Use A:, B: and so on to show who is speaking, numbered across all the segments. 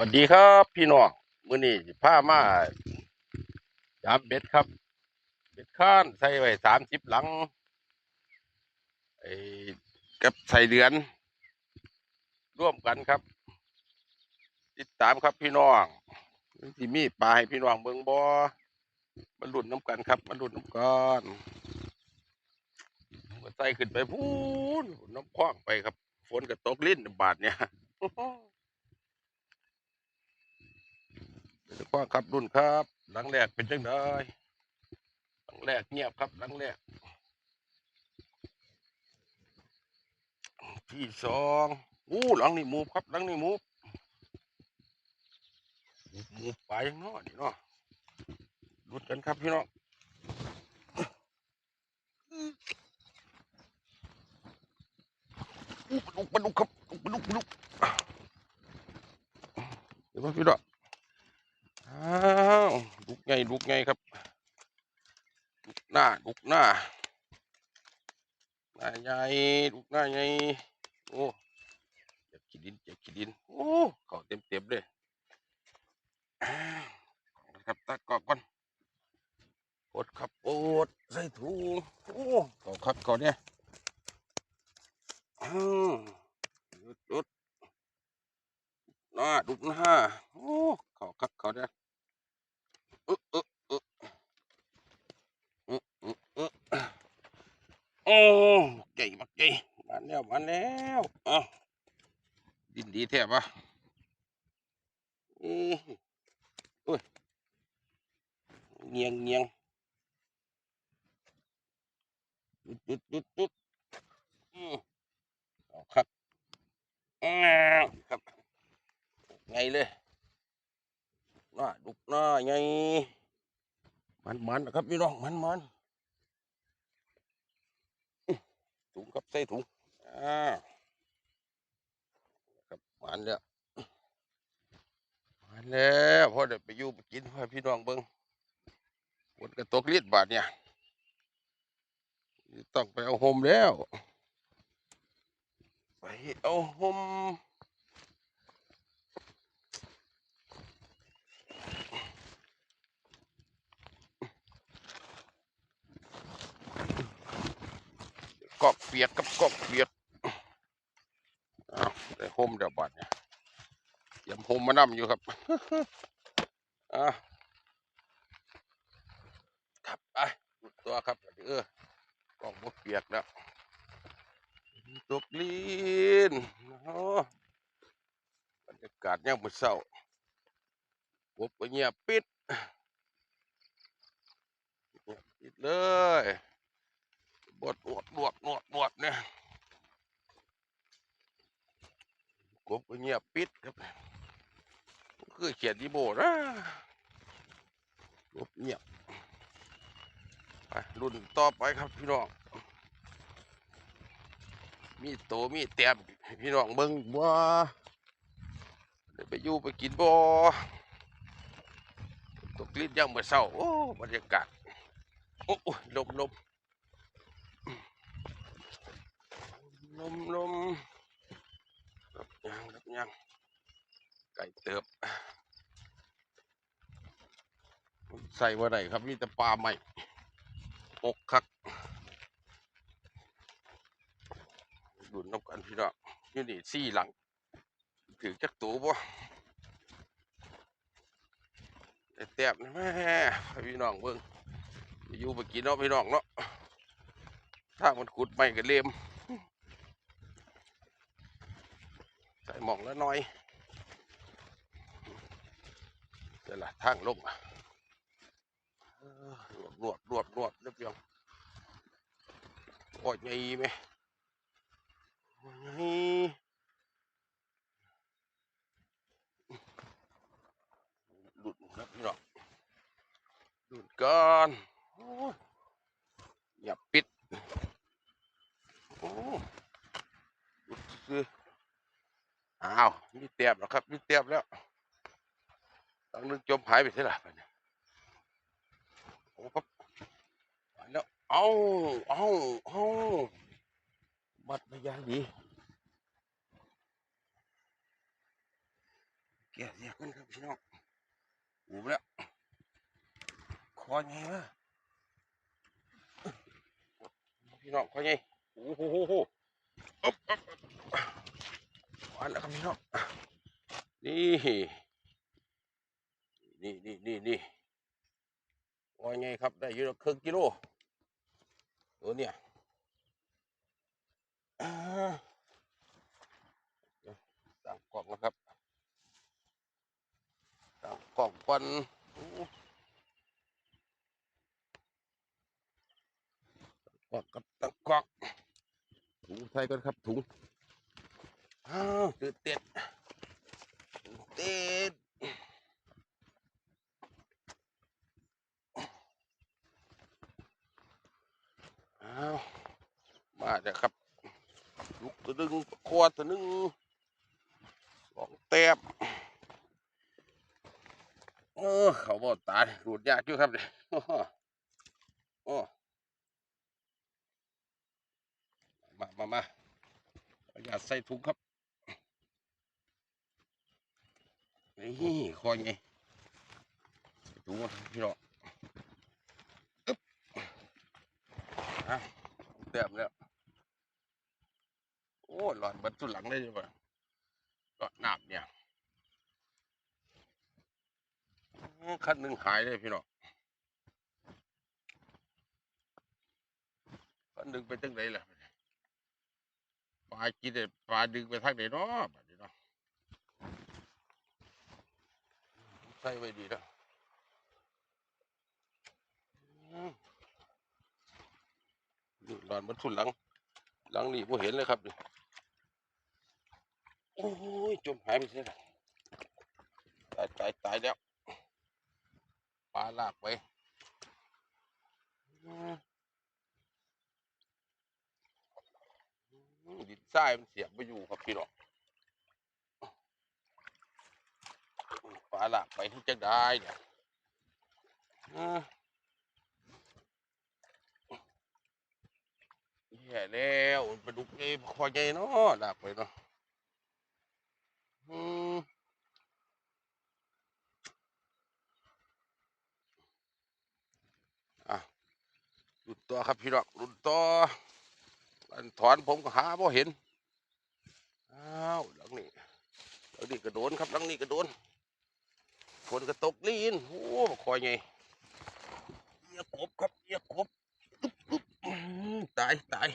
A: วัสดีครับพี่น้องมื้อนี้สิพามาจับเบ็ดครับ เบ็ดข้านใส่ไว้สามสิบหลังไอ้กับใส่เดือน ร่วมกันครับ ติดตามครับพี่น้องที่มีปลาให้พี่น้องเบิ่งบ่มาลุ้นน้ำกันครับมาลุ้นน้ำกันก็ใส่ขึ้นไปพูนน้ำคว้างไปครับ ฝนก็ตกลิ้นบาดเนี่ย เป็นข้อครับรุ่นครับ หลังแรกเป็นจังไดหลังแรกเงียบครับ หลังแรก ที่สองอู้หลังนี่มูฟครับ หลังนี่มูฟมูฟไปยังเนาะนี่เนาะรุ่นกันครับพี่น้องอู้ปลุกปลุกครับปลุกปลุกเดี๋ยวพี่น้องอ้าว ลุกไงลุกไงครับลุกหน้าลุกหน้าหน้าใหญ่ลุกหน้าใหญ่โอ้เจ็บขี้ดินเจ็บขี้ดินโอ้เขาเต็มเต็มเลยครับตัดกรอบก่อนปดครับปวดใส่ถุงโอ้เขาคักเขาเนี่ยอ้าวหยุดหยุดหน้าลุกหน้าคักเขาเนี่ย อึ๊ะอึ๊ะอึ๊ะอึ๊ะอึ๊ะอึ๊ะโอ้เก่งมากเก่งมาแล้วมาแล้วเอ้าดินดี แท้ปะอือโอ้ยเงียงเงียงจุดจุดจุดจุดอือเอาครับอ้าวครับไงเลยหน้าดุกหน้าไงมันมันนะครับพี่น้องมันมันถุงครับใส่ถุงอ่า รับมันแล้วมันแล้วพอเดี๋ยวไปอยู่ไปกินให้พี่น้องเบิ้งฝนกระตกลิดบาทเนี่ยต้องไปเอาโฮมแล้ว ไปเอาโฮมกอกเปียกกับกอกเปียกาวได้โฮมเดี๋ยวบัดเนี่ยเตรียมโฮมมานำอยู่ครับอะครับไปหยุดตัวครับเออกอกบดเปียกแล้วตกลีนโอ้บรรยากาศยังมือเศร้าบกเงียบปิดเงียบปิดเลยบดบดบดบดบดเนี่ย กบก็เงียบปิดครับคือเขียนดีโบนะกบเงียบไปรุ่นต่อไปครับพี่น้องมีโตมีแต้มพี่น้องเบิ่งบ่ได้ไปอยู่ไปกินบ่ตกลิ้นย่างเมื่อเช้าโอ้บรรยากาศโอ้โอ้ยลมลมนมนม ยังครับยังไก่เติบ ใส่ว่าไรครับ มีแต่ปลาใหม่อกคักดุนน้ำกันพี่น้องอยู่นี่สี่หลัง ถือจักตูบ่ได้แตบแม่พี่น้องเบิ่งอยู่ไปกินเนาะพี่น้องเนาะถ้ามันขุดไม่ก็เลี้ยม ใส่ห มองแล้วน้อยเดี๋ยวละทางลงรวดรวดรวดรวดเรียบร้อยโอ้ยไงไหมโอ้ยไงหลุดนะพี่น้องหลุดก่อนโอ้ยอย่าปิดโอ้หลุดซื้อ อ้าวมีเตียบแล้วครับมีเตียบแล้วต้องนึกจมหายไปใช่หรอเนี่ยโอ้ครับแล้วเอาเอาเอาบัดไม่ยางดีแก่เสียกันครับพี่น้องหูแล้วคอไงวะพี่น้องคอไงโอ้โหโหโหอ๊บอ๊บอ๊บห วานแล้วครับพี่น้องนี่ นี่นี่นี่นี่คอไงครับ ได้อยู่ครึ่งกิโลตัวเนี่ยอ่าเดี๋ยวตั้งกล่องนะครับตั้งกล่องก่อนโอ้กกับตั้งกล่องถุงใส่กันครับถุง อ้าวตื่นเต้นตื่นเต้นอ้าวมาเดี๋ยวครับลูกตัวหนึงคอตัวหนึงสองแต้มเออเขาบอกตายรูดยากอยู่ครับเนี่ยโอ้โหโอ้มามามาเอาอย่าตใส่ถุงครับ นี่คอยไงใส่ถุงมาพี่น้องอึ๊บอะเต็มแล้ว โอ้หลอดบัดสุดหลังเลยใช่ปะหลอดน้ำเนี่ยอื้อคันหนึ่งหายเลยพี่น้องคันหนึ่งไปตั้งไหนล่ะปลากินได้ปลาดึงไปทางไหนเนาะบัดนี้เนาะ ใส่ไว้ดีแล้วอื้อนี่หลอนมันทุนหลัง หลังนี่ผมเห็นเลยครับนี่โอ้ย จมหายไปเสียแล้วตายตายตายแล้วปลาลากไปดินทรายมันเสียบไปอยู่ครับพี่น้องปลาลากไปที่จะได้เนี่ยอืมแย่แล้วปลาดุกเอ้คอใหญ่เนาะลากไปเนาะอืมอะรุ่นตัวครับพี่น้องรุ่นตัวอันถอนผมก็หาบ่เห็น อ้าวหลังนี้หลังนี้กระโดนครับหลังนี้กระโดน ฝนก็ตกลีนโอ้คอยไงเอียกบครับเอียกบอึ๊บอึ๊บตายตาย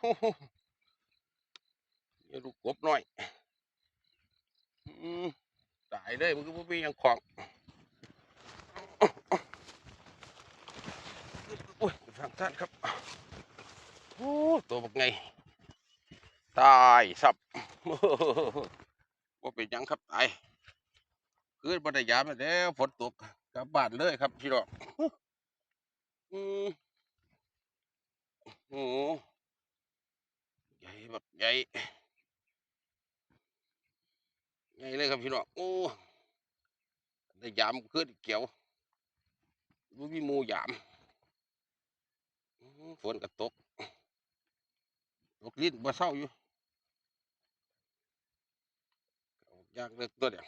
A: โอ้โหเอียลูกกบหน่อยตายเลยมันก็บ่มีหยังของโอ้ยทางท่านครับโอ้ตัวบักไงตายสับว่าเป็นยังครับตาย คืนบรรยามมาแล้วฝนตกกลับบ้านเลยครับพี่น้องอืมโอ้ใหญ่แบบใหญ่ใหญ่เลยครับพี่น้องโอ้ได้ยามขึ้นเกี่ยวบ่มีมูยามฝนก็ตกตกลิ้นบ่เศร้าอยู่อยากเลิกตัวเดียว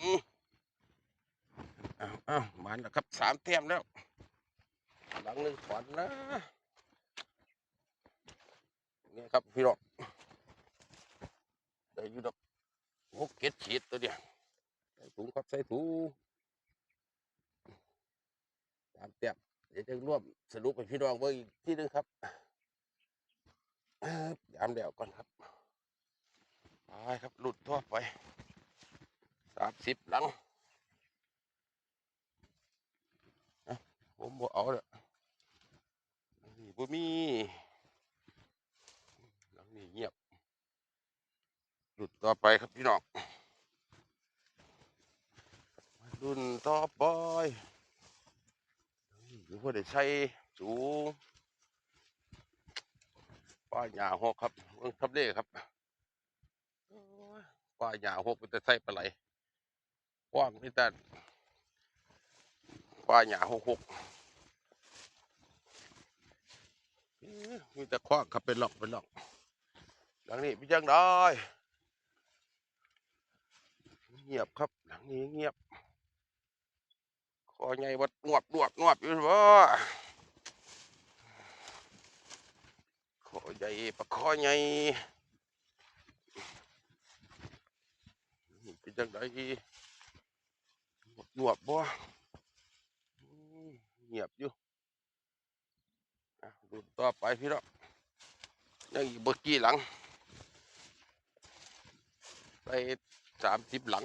A: อืออ้าวอ้าวมาแล้วครับสามเต็มแล้ว หลังหนึ่งขอนนะเนี่ยครับพี่น้องได้อยู่ดอกหกเก็ดฉีดตัวเดียวใส่ถุงครับใส่ถุงสามเต็มเดี๋ยวจะรวมสรุปให้พี่น้องเบิ่งอีกที่นึงครับยามเดียวก่อนครับไปครับหลุดทั่วไป สามสิบหลังผมบ่เอาลยนี่บ่มีหลังนี้เงียบ หลุดต่อไปครับพี่น้องรุ่นต่อไปหรือว่าได้ใช้สูงป้าหญ้าหกครับเบิ่งทับเล่ครับป้าหญ้าหกเป็นแต่ใส่ปลาไหล ว้างนี่แต่ป้าหญ้าหกหกมีแต่คว้างครับเป็นหลอกเป็นหลอกหลังนี้เป็นยังได้เงียบครับ หลังนี้เงียบคอใหญ่วัดนวบนวบนวบอยู่บ่คอใหญ่ปะคอใหญ่นี่เป็นจังได้ นวบบ่เงียบอยู่ดูต่อไปพี่น้องยังอีกเบอร์กี้หลัง ไปสามสิบหลัง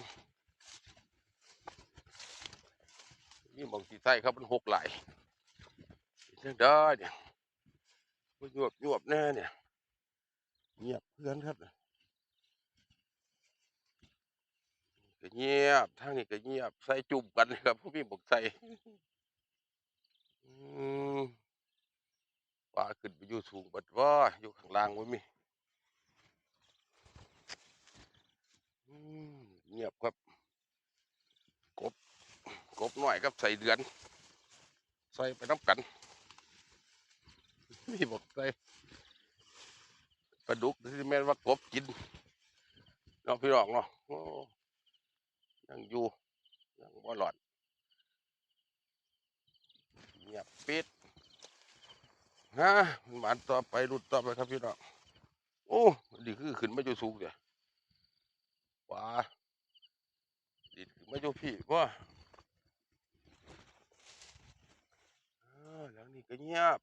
A: นี่บางทีใส่ครับมันหกไหลายเรื่องได้เนี่ยมันยวบยวบแน่เนี่ย เงียบเพื่อนครับ ก็เงียบทางนี้ก็เงียบ ใส่จุ่มกันเลยครับพวกพี่บอกใส่ปลาขึ้นไปอยู่สูงบัดว่าอยู่ข้างล่างไว้มีเงียบครับ กบ กบหน่อยครับใส่เดือน ใส่ไปน้ำกันนี่บอกใส่ปลาดุกที่แม่นว่ากบกินเนาะพี่น้องเนาะ ยังอยู่ยังบ่หลอดเงียบปิดฮะหมันต่อไปรุดต่อไปครับพี่น้องโอ้ดีคือขึ้นมาอยู่สูงเดี๋ยวว้าดีขึ้นมาอยู่พี่ว่าหลังนี้ก็เงียบ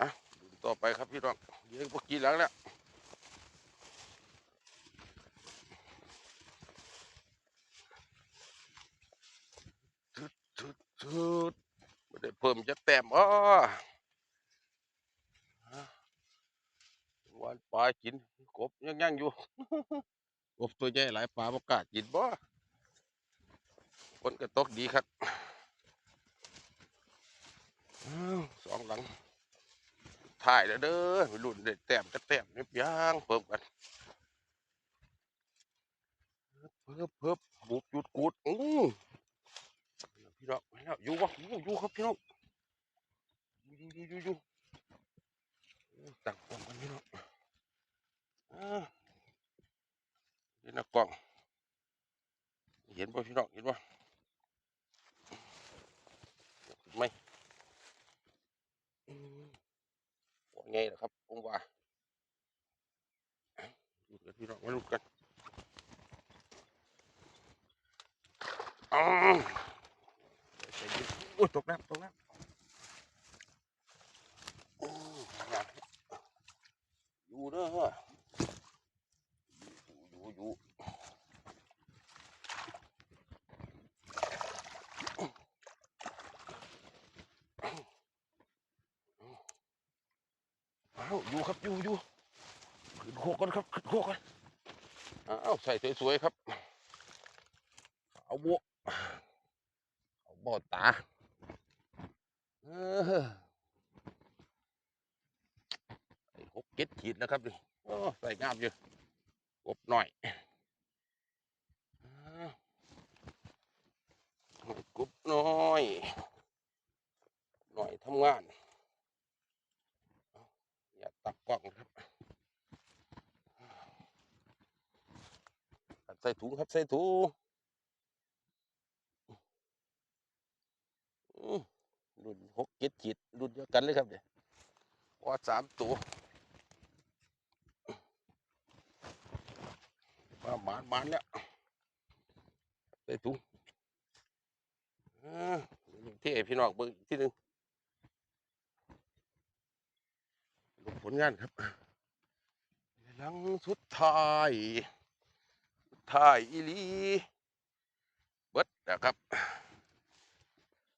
A: อะดูต่อไปครับพี่น้องเดี๋ยวพวกกี่หลังแล้วชุด ชุดไม่ได้เพิ่มจะแต้มอ้อฮะวันปลากินกบยังยังอยู่กบตัวใหญ่หลายปลาประกาศกินบ่ฝนก็ตกดีครับสองหลัง ถ่ายแล้วเด้อไปรุ่นเด็ดแต้มจะแต้มนิบยางเพิ่มกันเพิ่มเพิ่มบุกจุดกูดอู้ พี่น้องไปแล้วอยู่วะอยู่อยู่ครับพี่น้องอยู่อยู่อยู่อยู่ตั้งกล้องกันพี่น้องอ่าเห็นหน้ากล้องเห็นป่ะพี่น้องเห็นป่ะไหมว่าไงล่ะครับผมว่าดูกันพี่น้องมาดูกันอ้าวใจเย็นโอ้ยตกน้ำตกน้ำโอ้ยอยากอยู่เด้ออยู่อยู่อยู่ อยู่ครับอยู่อยู่ขึ้นโคกกันครับขึ้นโคกกันอ้าวใส่สวยๆครับ เอาบวกเอาบอดตาเออหกเก็ดขีดนะครับดิใส่งามอยู่กบหน่อยกบน้อย หน่อยทำงาน ตับกล้องครับใส่ถุงครับใส่ถุงรุ่นหกเจ็ดขีดรุ่นเดียวกันเลยครับเนี่ยว่าสามตัวมาหมานหมานแล้วใส่ถุงอ่เท่พี่น้องเบิ่งอีกที่หนึ่ง ลงานครับหลังสุดท้ายท้ายอีลีเบิดนะครับ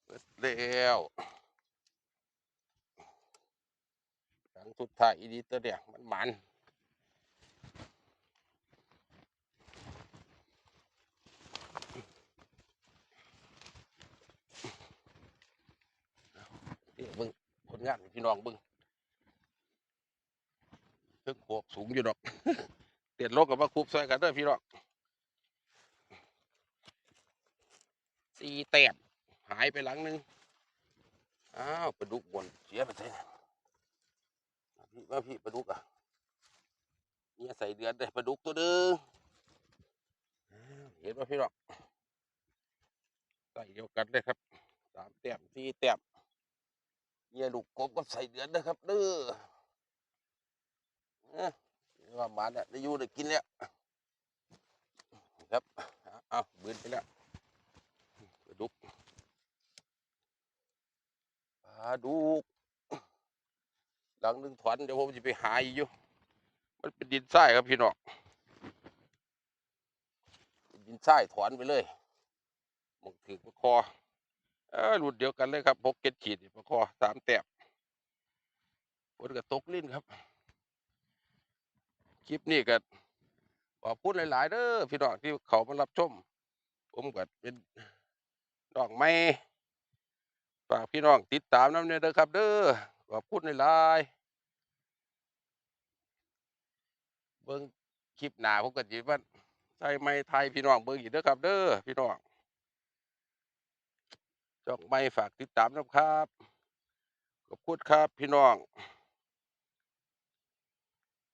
A: เบิดแล้วหลังสุดท้ายอีลีตัวเดียวมันมันเดี๋ยวบิ่งผลงานพี่น้องเบิ่ง เพิ่งโขกสูงอยู่ดอกเตียนโลกกับมาคุบใส่กันเด้อพี่น้องสี่แต้มหายไปหลังนึงอ้าวปลาดุกบนเสียไปใช่พี่มาพี่ปลาดุกอะเนี่ยใส่เดือนเลยปลาดุกตัวหนึงเห็นป่ะพี่น้องใส่เดียวกันเลยครับสามแต้มสี่แต้มเนี่ยลูกกบก็ใส่เดือนนะครับเด้อ ว่าหมาเนี่ยได้อยู่ได้กินแล้วครับเอาเบืนไปแล้วปลาดุกปลาดุกหลังหนึ่งถอนเดี๋ยวผมจะไปหาอีกอยู่ มันเป็นดินทรายครับพี่น้องเป็นดินทรายถอนไปเลยมองถือประคอเออรุ่นเดียวกันเลยครับพกเก็ดขีดนี่ประคอสามแต้มฝนก็ตกลิ้นครับ ลิปนี้ก็ขอบคุณหลาย ๆเด้อพี่น้องที่เขามารับชม ผมก็เป็นน้องไม่ฝากพี่น้องติดตามน้ำเนี่ยเด้อครับ เด้อขอบคุณหลายๆเบิ้งคลิปหนาผมก็สิว่าใส่ไม้ไทยพี่น้องเบิ้งอีกเด้อครับ เด้อพี่น้องจอกไม้ฝากติดตามนะครับขอบคุณครับพี่น้อง